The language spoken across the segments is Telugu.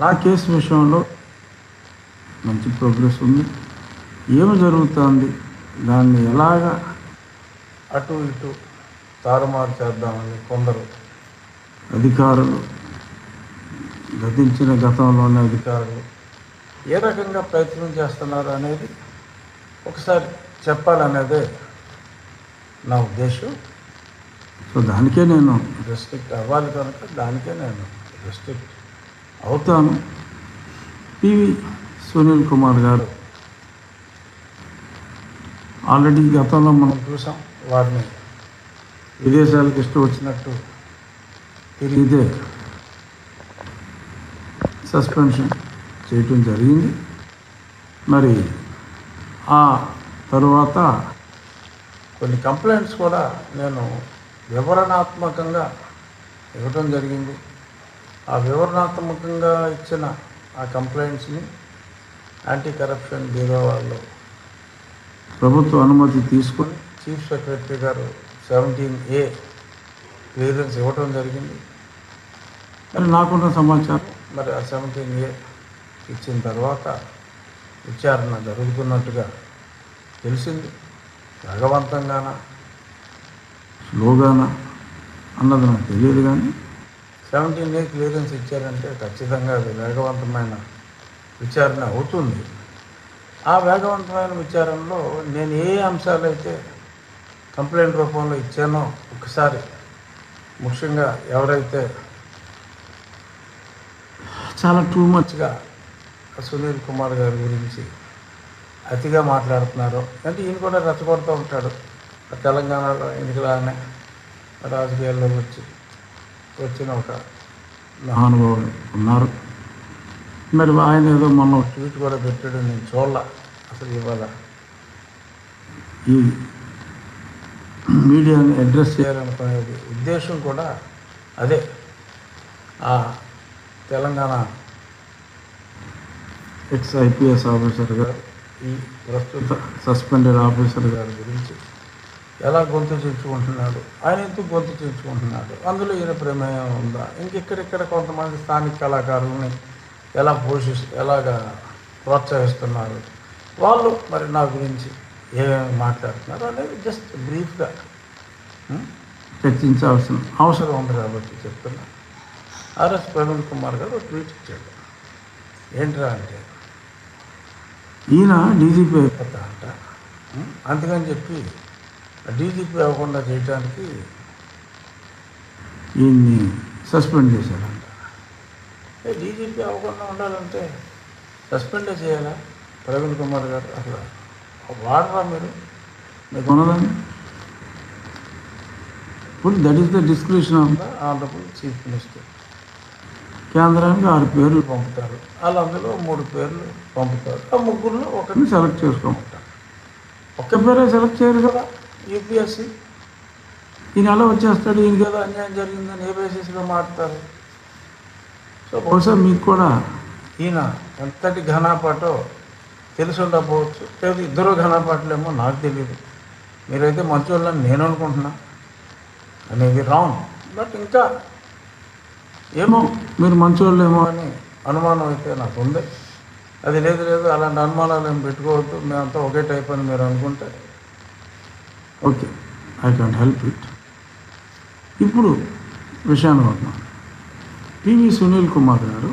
నా కేసు విషయంలో మంచి ప్రోగ్రెస్ ఉంది. ఏమి జరుగుతుంది? దాన్ని ఎలాగా అటు ఇటు తారుమారు చేద్దామని కొందరు అధికారులు గతించిన గతంలోని అధికారులు ఏ రకంగా ప్రయత్నం చేస్తున్నారు అనేది ఒకసారి చెప్పాలనేదే నా ఉద్దేశం. సో దానికే నేను రెస్ట్రిక్ట్ అవ్వాలి కనుక దానికే నేను రెస్ట్రిక్ట్ అవుతాను. పివి సునీల్ కుమార్ గారు. ఆల్రెడీ గతంలో మనం చూసాం వారిని. విదేశాలకు ఇష్టం వచ్చినట్టు తిరిగితే సస్పెన్షన్ చేయటం జరిగింది. మరి ఆ తరువాత కొన్ని కంప్లైంట్స్ కూడా నేను వివరణాత్మకంగా ఇవ్వటం జరిగింది. ఆ వివరణాత్మకంగా ఇచ్చిన ఆ కంప్లైంట్స్ని యాంటీ కరప్షన్ బ్యూరో వాళ్ళు ప్రభుత్వ అనుమతి తీసుకొని చీఫ్ సెక్రటరీ గారు సెవెంటీన్ ఏ క్లియరెన్స్ ఇవ్వటం జరిగింది. మరి నాకున్న సమాచారం? మరి ఆ సెవెంటీన్ ఏ ఇచ్చిన తర్వాత విచారణ జరుగుతున్నట్టుగా తెలిసింది. వేగవంతంగానా? స్లోగానా? అన్నది నాకు తెలియదు కానీ సెవెంటీన్ డే క్లియరెన్స్ ఇచ్చారంటే ఖచ్చితంగా అది వేగవంతమైన విచారణ అవుతుంది. ఆ వేగవంతమైన విచారణలో నేను ఏ అంశాలైతే కంప్లైంట్ రూపంలో ఇచ్చానో ఒకసారి ముఖ్యంగా ఎవరైతే చాలా టూ మచ్గా సునీల్ కుమార్ గారి గురించి అతిగా మాట్లాడుతున్నారో అంటే ఈయన కూడా రెచ్చగొడుతూ ఉంటాడు. ఆ తెలంగాణలో ఎన్నికలానే రాజకీయాల్లో వచ్చి వచ్చిన ఒక మహానుభావులు ఉన్నారు. మరి ఆయన ఏదో మొన్న ట్వీట్ కూడా పెట్టాడు నేను చూడాల. అసలు ఇవాళ ఈ మీడియాని అడ్రస్ చేయాలనుకునేది ఉద్దేశం కూడా అదే. ఆ తెలంగాణ ఎక్స్ ఐపీఎస్ ఆఫీసర్ గారు ఈ ప్రస్తుత సస్పెండెడ్ ఆఫీసర్ గారి గురించి ఎలా గొంతు చించుకుంటున్నాడు? ఆయన ఎందుకు గొంతు చించుకుంటున్నాడు? అందులో ఈయన ప్రమేయం ఉందా? ఇంకెక్కడెక్కడ కొంతమంది స్థానిక కళాకారులని ఎలా పోషిస్ ఎలాగా ప్రోత్సహిస్తున్నారు? వాళ్ళు మరి నా గురించి ఏమేమి మాట్లాడుతున్నారు అనేది జస్ట్ బ్రీఫ్గా చర్చించాల్సిన అవసరం ఉంది కాబట్టి చెప్తున్నా. ఆర్ఎస్ ప్రవీణ్ కుమార్ గారు ట్వీట్ ఇచ్చాడు. ఏంట్రా అంటే ఈయన డీజీపీ అయిపోతా అంట అందుకని చెప్పి డీజీపీ అవ్వకుండా చేయడానికి ఈయన్ని సస్పెండ్ చేశారంట డీజీపీ అవ్వకుండా ఉండాలంటే సస్పెండే చేయాలా? ప్రవీణ్ కుమార్ గారు అసలు వాడరా మీరు? మీకు ఉన్నదండి ఇప్పుడు that is the description of the honourable chief minister. కేంద్రానికి ఆరు పేర్లు పంపుతారు. వాళ్ళు అందులో మూడు పేర్లు పంపుతారు. ఆ ముగ్గురులో ఒకరిని సెలెక్ట్ చేసుకోమంటారు ఒక్క పేరే సెలెక్ట్ చేయరు కదా. యూపీఎస్సి ఈయన ఎలా వచ్చేస్తాడు? ఈయనకి కదా అన్యాయం జరిగిందని ఏ బేసిస్లో మాట్లాడతారు సో బహుశా మీకు కూడా ఈయన ఎంతటి ఘనాపాటో తెలిసి ఉండకపోవచ్చు లేదు ఇద్దరు ఘనాపాటలేమో నాకు తెలియదు మీరైతే మంచోళ్ళని నేను అనుకుంటున్నా. అనేది రాంగ్. బట్ ఇంకా ఏమో మీరు మంచోళ్ళేమో అని అనుమానం అయితే నాకు ఉంది అది లేదు లేదు అలాంటి అనుమానాలు ఏం పెట్టుకోవద్దు. మేమంతా ఒకే టైప్ అని మీరు అనుకుంటే okay I can't help it ఇప్పుడు విషయాన్ని వద్దాం పివి సునీల్ కుమార్ గారు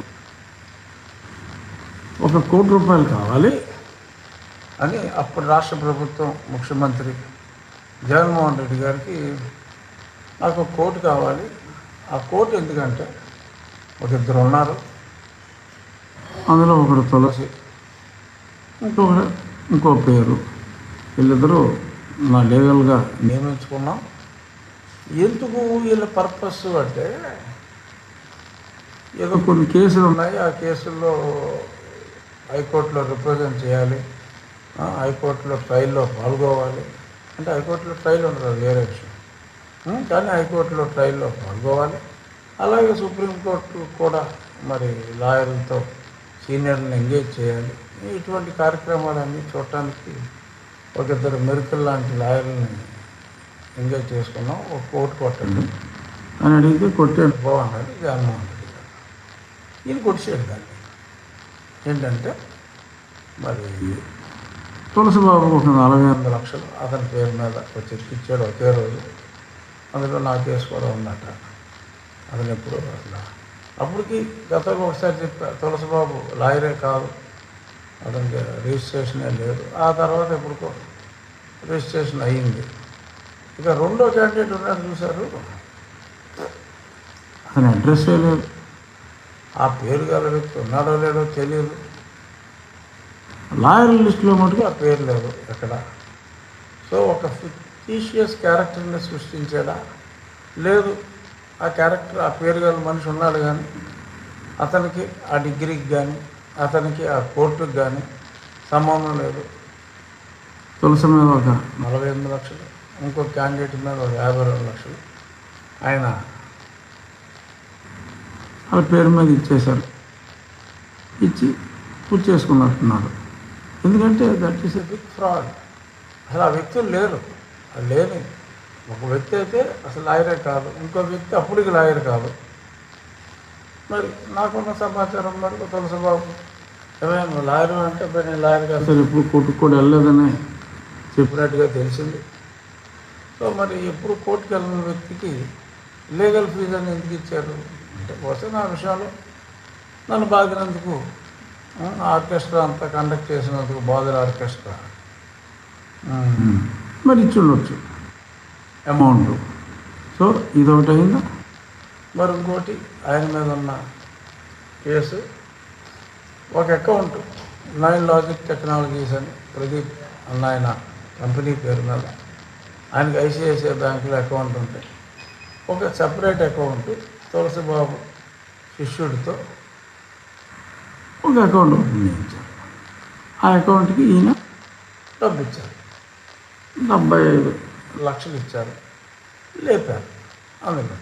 ఒక కోటి రూపాయలు కావాలి అని అప్పుడు రాష్ట్ర ప్రభుత్వం ముఖ్యమంత్రి జగన్మోహన్ రెడ్డి గారికి నాకు ఒక కోటి కావాలి. ఆ కోటి ఎందుకంటే ఒక ఇద్దరు ఉన్నారు. అందులో ఒకడు తులసి ఇంకొకడు ఇంకో పేరు. వీళ్ళిద్దరూ నా లీగల్గా నియమించుకున్నాం. ఎందుకు వీళ్ళ పర్పస్ అంటే ఏదో కొన్ని కేసులు ఉన్నాయి. ఆ కేసుల్లో హైకోర్టులో రిప్రజెంట్ చేయాలి. హైకోర్టులో ట్రయల్లో పాల్గొవాలి. అంటే హైకోర్టులో ట్రయల్ ఉండదు వేరే విషయం. కానీ హైకోర్టులో ట్రయల్లో పాల్గొవాలి. అలాగే సుప్రీంకోర్టు కూడా మరి లాయర్లతో సీనియర్ని ఎంగేజ్ చేయాలి. ఇటువంటి కార్యక్రమాలన్నీ చూడటానికి ఒక ఇద్దరు మెరుకుల్ లాంటి లాయర్ని ఎంగేజ్ చేసుకున్నాం. ఒక కోర్టు కొట్టండి. అని అడిగితే కొట్టాడు. బాగున్నాడు. జగన్మోహన్ రెడ్డి గారు ఈయన కొట్టేసాడు దాన్ని. ఏంటంటే మరి తులసిబాబు ఒక నలభై ఎనిమిది లక్షలు అతని పేరు మీద చెక్ ఇచ్చాడు ఒకే రోజు. అందులో నా కేసు కూడా ఉందట. అతను ఎప్పుడు అట్లా. అప్పటికి గతంలో ఒకసారి చెప్పా తులసిబాబు లాయరే కాదు. అతనికి రిజిస్ట్రేషనే లేదు. ఆ తర్వాత ఎప్పుడుకో రిజిస్ట్రేషన్ అయ్యింది ఇక రెండో క్యాండిడేట్ ఉన్నాడు చూశారు. అతని అడ్రస్సే లేదు ఆ పేరు గల వ్యక్తి ఉన్నాడో లేదో తెలియదు. లాయర్ లిస్టులో మటుకు ఆ పేరు లేదు ఎక్కడ. సో ఒక ఫిక్టీషియస్ క్యారెక్టర్ని సృష్టించాడా? లేదు. ఆ క్యారెక్టర్ ఆ పేరు గల మనిషి ఉన్నాడు కానీ అతనికి ఆ డిగ్రీకి కానీ అతనికి ఆ కోర్టుకి కానీ సంబంధం లేదు. తులసి మీద ఒక నలభై ఎనిమిది లక్షలు ఇంకో క్యాండిడేట్ మీద ఒక యాభై రెండు లక్షలు. ఆయన వాళ్ళ పేరు మీద ఇచ్చేశారు. ఇచ్చి పూర్తి చేసుకున్నట్టున్నారు. ఎందుకంటే that is a big fraud అసలు ఆ వ్యక్తులు లేరు. అది లేని ఒక వ్యక్తి అయితే అసలు లాయరే కాదు. ఇంకో వ్యక్తి అప్పటికి లాయర్ కాదు. మరి నాకున్న సమాచారం మేరకు తులసి బాబు ఏమైనా లాయర్ అంటే మరి నేను లాయర్ కాదు సరే ఇప్పుడు కోర్టుకు కూడా వెళ్ళలేదని చెప్పినట్టుగా తెలిసింది. సో మరి ఎప్పుడు కోర్టుకు వెళ్ళిన వ్యక్తికి లీగల్ ఫీజు అని ఎందుకు ఇచ్చారు? అంటే బహుశా నా విషయంలో నన్ను బాగినందుకు ఆ, ఆర్కెస్ట్రా అంతా కండక్ట్ చేసినందుకు బాధల ఆర్కెస్ట్రా. మరి ఇచ్చి ఉండొచ్చు. అమౌంట్. సో ఇదొకటి అయిందా? మరి ఇంకోటి ఆయన మీద ఉన్న కేసు. ఒక అకౌంట్ నైన్ లాజిక్ టెక్నాలజీస్ అని ప్రదీప్ అన్న ఆయన కంపెనీ పేరు మీద. ఆయనకి ఐసిఐసిఐ బ్యాంకులో అకౌంట్ ఉంటాయి ఒక సపరేట్ అకౌంట్ తులసిబాబు శిష్యుడితో ఒక అకౌంట్ ఓపెన్ చేయించారు. ఆ అకౌంట్కి ఈయన డబ్బు ఇచ్చారు డెబ్బై ఐదు లక్షలు ఇచ్చారు. లేపారు. అందులో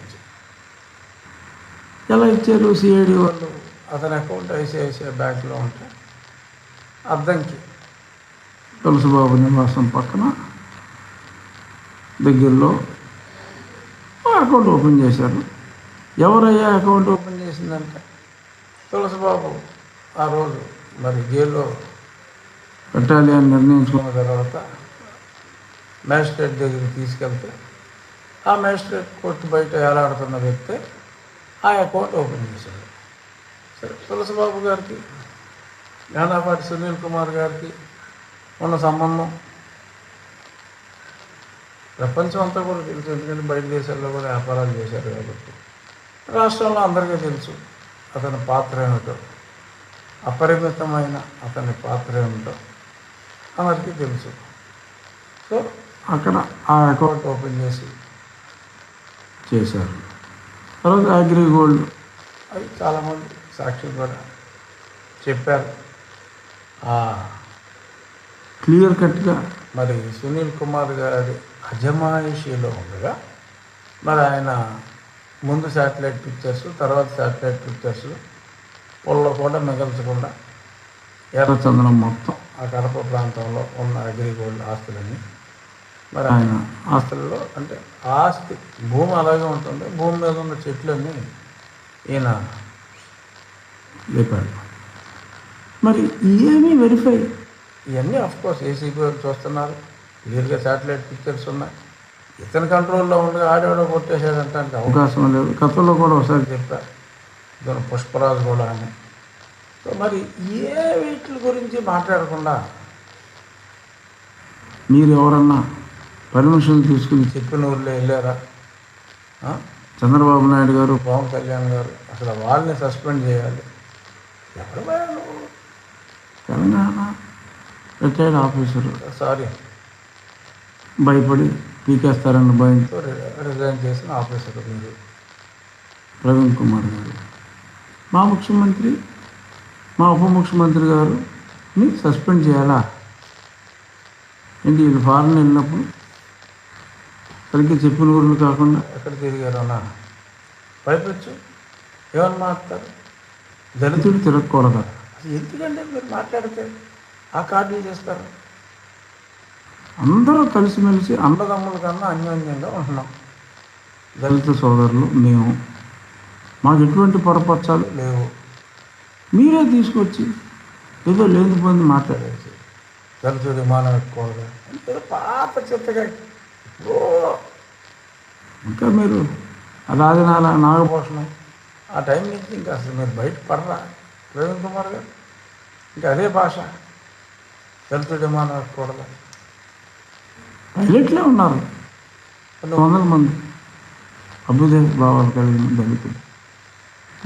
ఎలా ఇచ్చారు సిఐడి వాళ్ళు? అతని అకౌంట్ ఐసిఐసిఐ బ్యాంక్లో ఉంటే అద్దంకి. తులసిబాబు నివాసం పక్కన దగ్గరలో అకౌంట్ ఓపెన్ చేశారు. ఎవరయ్యా అకౌంట్ ఓపెన్ చేసిందంటే? తులసిబాబు ఆ రోజు మరి జైల్లో పెట్టాలి అని నిర్ణయించుకున్న తర్వాత మ్యాజిస్ట్రేట్ దగ్గరికి తీసుకెళ్తే ఆ మ్యాజిస్ట్రేట్ కోర్టు బయట ఏలాడుతున్న వ్యక్తి ఆ అకౌంట్ ఓపెన్ చేశాడు సరే తులసిబాబు గారికి జ్ఞానాపాటి సునీల్ కుమార్ గారికి ఉన్న సంబంధం ప్రపంచం అంతా కూడా తెలుసు. ఎందుకంటే బయట దేశాల్లో కూడా వ్యాపారాలు చేశారు కాబట్టి. రాష్ట్రంలో అందరికీ తెలుసు అతని పాత్ర ఏమిటో. అపరిమితమైన అతని పాత్ర ఏమిటో అందరికీ తెలుసు. సో అక్కడ ఆ అకౌంట్ ఓపెన్ చేసి చేశారు. తర్వాత అగ్రి గోల్డ్. అది చాలామంది సాక్షులు కూడా చెప్పారు. క్లియర్ కట్గా. మరి సునీల్ కుమార్ గారి అజమాయిషీలో ఉండగా మరి ఆయన ముందు శాటిలైట్ పిక్చర్స్ తర్వాత శాటిలైట్ పిక్చర్స్ పొల్లో కూడా మిగల్చకుండా ఎర్రచందనం మొత్తం. ఆ కడప ప్రాంతంలో ఉన్న అగ్రిగోల్డ్ ఆస్తులని మరి ఆయన ఆస్తులలో అంటే ఆస్తి భూమి అలాగే ఉంటుంది. భూమి మీద ఉన్న చెట్లన్నీ ఈయన లేపాడు. మరి ఏమీ వెరిఫై ఇవన్నీ కోర్స్ ఏసీబీ వాళ్ళు చూస్తున్నారు. క్లియర్గా శాటిలైట్ పిక్చర్స్ ఉన్నాయి. ఇతని కంట్రోల్లో ఉండగా ఆడేవాడో కొట్టేసాడంటానికి అవకాశం లేదు. గతంలో కూడా ఒకసారి చెప్పా. ఇతను పుష్పరాజు కూడా అని. సో మరి ఏ వీటి గురించి మాట్లాడకుండా మీరు ఎవరన్నా పర్మిషన్ తీసుకుని చెప్పిన ఊళ్ళో వెళ్ళారా? చంద్రబాబు నాయుడు గారు పవన్ కళ్యాణ్ గారు. అసలు వాళ్ళని సస్పెండ్ చేయాలి. నువ్వు? Telangana retired officer. సారీ. భయపడి పీకేస్తారన్న భయంతో రిజైన్ చేసిన ఆఫీసర్ మీరు. ప్రవీణ్ కుమార్ గారు. మా ముఖ్యమంత్రి మా ఉప ముఖ్యమంత్రి గారుని సస్పెండ్ చేయాలా? ఏంటి ఇది ఫారెన్ వెళ్ళినప్పుడు? సరిగ్గా చెప్పిన ఊర్లు కాకుండా ఎక్కడ తిరిగారన్నా పైపెచ్చు ఏమని మాట్లాడతారు? దళితుడు తిరగకూడదు. ఎందుకంటే మీరు మాట్లాడితే ఆ కార్డులు చేస్తారు. అందరూ కలిసిమెలిసి అన్నదమ్ముల కన్నా అన్యోన్యంగా ఉంటున్నాం. దళిత సోదరులు మేము. మాకు ఎటువంటి పొరపచ్చాలు లేవు. మీరే తీసుకొచ్చి ఏదో లేనిపోయింది మాట్లాడేసి దళితుడు విమానం ఎక్కువగా పాత చెత్తగా ఇంకా మీరు రాజనాల నాగభూషణం. ఆ టైం నుంచి ఇంకా అసలు మీరు బయట పడరా? ప్రవీణ్ కుమార్ గారు? ఇంకా అదే భాష. దళితుడు విమానం ఎక్కకూడదు పైలట్లే ఉన్నారు. కొన్ని వందల మంది అభ్యుదయ భావాలు కలిగిన దళితులు.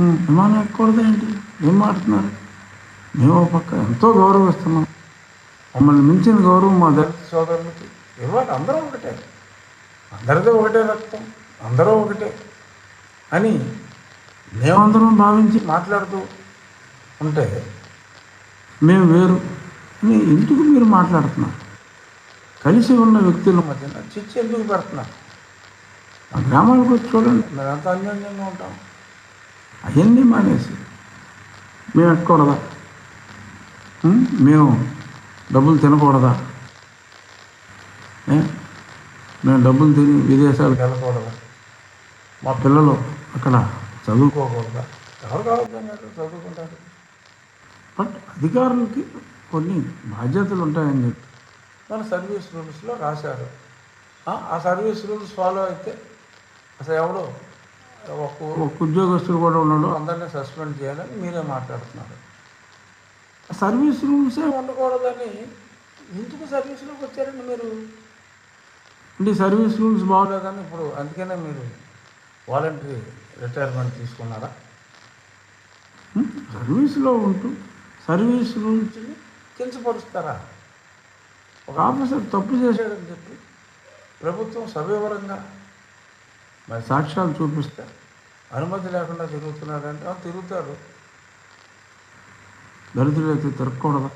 విమానం ఎక్కకూడదు ఏంటి? ఏం మాట్లాడుతున్నారు? మేము పక్క ఎంతో గౌరవిస్తున్నాం. మమ్మల్ని మించిన గౌరవం మా దళిత సోదరులకి ఇవ్వాలి. అందరం ఒకటే. అందరితో ఒకటే రక్తం అందరూ ఒకటే అని మేమందరం భావించి మాట్లాడుతూ ఉంటే మేము వేరు అని ఎందుకు మీరు మాట్లాడుతున్నారు. కలిసి ఉన్న వ్యక్తుల మధ్యన చిచ్చు ఎందుకు పెడుతున్నారు? మా గ్రామాలకు వచ్చి చూడండి మేమంతా అన్యోన్యంగా ఉంటాం. అవన్నీ మానేసి మేము ఎక్కకూడదా? మేము డబ్బులు తినకూడదా? మేము డబ్బులు తిని విదేశాలకు వెళ్ళకూడదా. మా పిల్లలు అక్కడ చదువుకోకూడదా. ఎవరు కావద్దన్నారు చదువుకుంటారు? బట్ అధికారులకి కొన్ని బాధ్యతలు ఉంటాయని చెప్పి. మన సర్వీస్ రూల్స్లో రాశారు. ఆ, సర్వీస్ రూల్స్ ఫాలో అయితే అసలు ఎవడో ఒక ఉద్యోగస్తులు కూడా ఉన్నాడు. అందరినీ సస్పెండ్ చేయాలని మీరే మాట్లాడుతున్నారు. సర్వీస్ రూల్సే ఉండకూడదని ఎందుకు సర్వీస్లోకి వచ్చారండి మీరు? అంటే సర్వీస్ రూల్స్ బాగోలేదని ఇప్పుడు అందుకనే మీరు వాలంటరీ రిటైర్మెంట్ తీసుకున్నారా? సర్వీస్లో ఉంటూ సర్వీస్ రూల్స్ని కించపరుస్తారా? ఒక ఆఫీసర్ తప్పు చేశాడని చెప్పి ప్రభుత్వం సవివరంగా మరి సాక్ష్యాలు చూపిస్తే అనుమతి లేకుండా తిరుగుతున్నాడంటే "ఆ, తిరుగుతారు. దళితుడైతే తిరగకూడదా?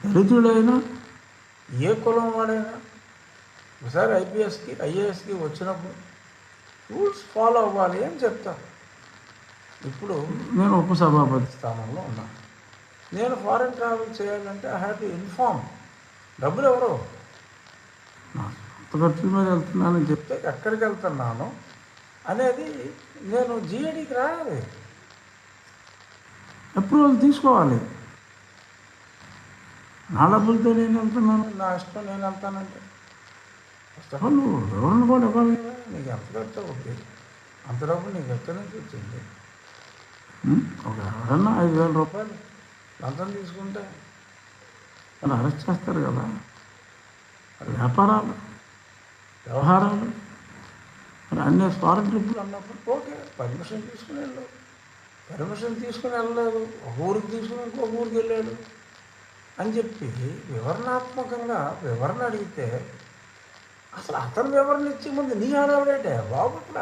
దళితుడైనా ఏ కులం వాడైనా ఒకసారి ఐపీఎస్కి ఐఏఎస్కి వచ్చినప్పుడు రూల్స్ ఫాలో అవ్వాలి అని చెప్తాను ఇప్పుడు నేను ఉపసభాపతి స్థానంలో ఉన్నాను నేను ఫారెన్ ట్రావెల్ చేయాలంటే ఐ హ్యావ్ టు ఇన్ఫార్మ్. డబ్బులు ఎవరు? ఖర్చుల మీద వెళ్తున్నానని చెప్తే ఎక్కడికి వెళ్తున్నాను అనేది నేను జిఏడికి రాయాలి. అప్రూవల్ తీసుకోవాలి. నా డబ్బులతో నేను వెళ్తున్నాను. నా ఇష్టం నేను వెళ్తానంటే. ఆల్ నువ్వు ఎవరిని కూడా ఇవ్వాలి కదా. నీకు ఎంత ఖర్చు అవుతుంది అంత డబ్బు నీకు ఎక్కడి నుంచి వచ్చింది? ఒక ఎవరన్నా ఐదు వేల రూపాయలు లంచం తీసుకుంటే వాళ్ళు అరెస్ట్ చేస్తారు కదా వ్యాపారాలు వ్యవహారాలు మరి అన్ని ఫారెన్ ట్రిప్పులు అన్నప్పుడు ఓకే పర్మిషన్ తీసుకుని వెళ్ళు పర్మిషన్ తీసుకుని వెళ్ళలేదు ఒక ఊరికి తీసుకుని ఇంకొక ఊరికి వెళ్ళాడు అని చెప్పి వివరణాత్మకంగా వివరణ అడిగితే అసలు అతను వివరణ ఇచ్చే ముందు నీ బాబు ఇక్కడ.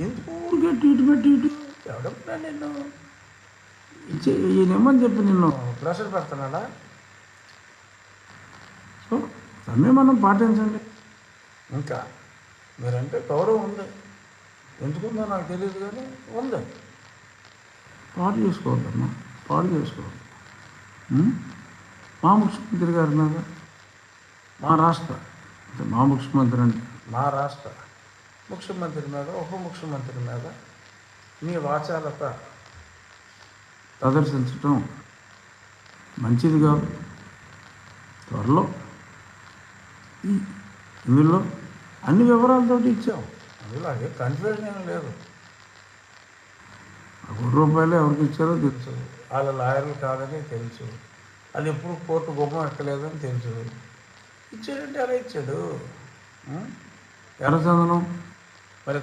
ఎందుకు ఊరికే ట్రీట్మెంట్ ఇటు ఎవడప్పుడా నిన్ను? ఇచ్చే ఈయనేమని చెప్పి నిన్ను. ప్రెషర్ పెడుతున్నాడా? సో సంయమనం పాటించండి. ఇంకా మీరంటే గౌరవం ఉంది. ఎందుకుందో నాకు తెలియదు కానీ ఉంది. పాడు చేసుకోవద్దమ్మా. పాడు చేసుకోవద్దు? మా ముఖ్యమంత్రి గారి మా రాష్ట్ర. మా ముఖ్యమంత్రి అంటే? మా రాష్ట్ర ముఖ్యమంత్రి మీద ఉప ముఖ్యమంత్రి మీద మీ వాచాలత ప్రదర్శించటం మంచిది కాదు. త్వరలో ఇందులో అన్ని వివరాలతో ఇచ్చాం. అందులో అదే కన్ఫ్యూజన్ ఏం లేదు. కోటి రూపాయలు ఎవరికి ఇచ్చారో తెలుసు. వాళ్ళ లాయర్లు కాదని తెలుసు. అది ఎప్పుడు కోర్టు గుమ్మం ఎక్కలేదని తెలుసు. ఇచ్చాడంటే అలా ఇచ్చాడు? ఎర్రచందనం